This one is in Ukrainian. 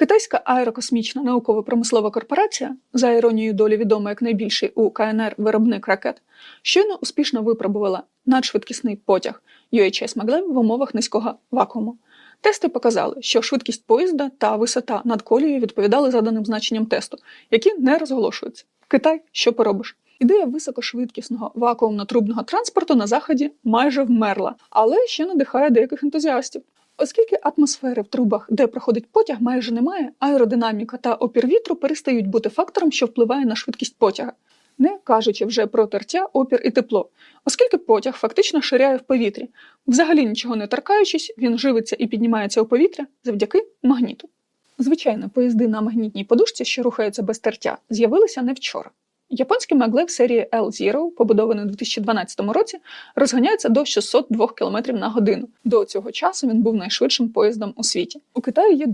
Китайська аерокосмічна науково-промислова корпорація, за іронією долі відома як найбільший у КНР виробник ракет, щойно успішно випробувала надшвидкісний потяг UHS Маглем в умовах низького вакууму. Тести показали, що швидкість поїзда та висота над колією відповідали заданим значенням тесту, які не розголошуються. Китай, що поробиш? Ідея високошвидкісного вакуумно-трубного транспорту на заході майже вмерла, але ще надихає деяких ентузіастів. Оскільки атмосфери в трубах, де проходить потяг, майже немає, аеродинаміка та опір вітру перестають бути фактором, що впливає на швидкість потяга, не кажучи вже про тертя, опір і тепло, оскільки потяг фактично ширяє в повітрі, взагалі нічого не торкаючись, він живиться і піднімається у повітря завдяки магніту. Звичайно, поїзди на магнітній подушці, що рухаються без тертя, з'явилися не вчора. Японський Маглев серії L-Zero, побудований у 2012 році, розганяється до 602 км на годину. До цього часу він був найшвидшим поїздом у світі. У Китаї є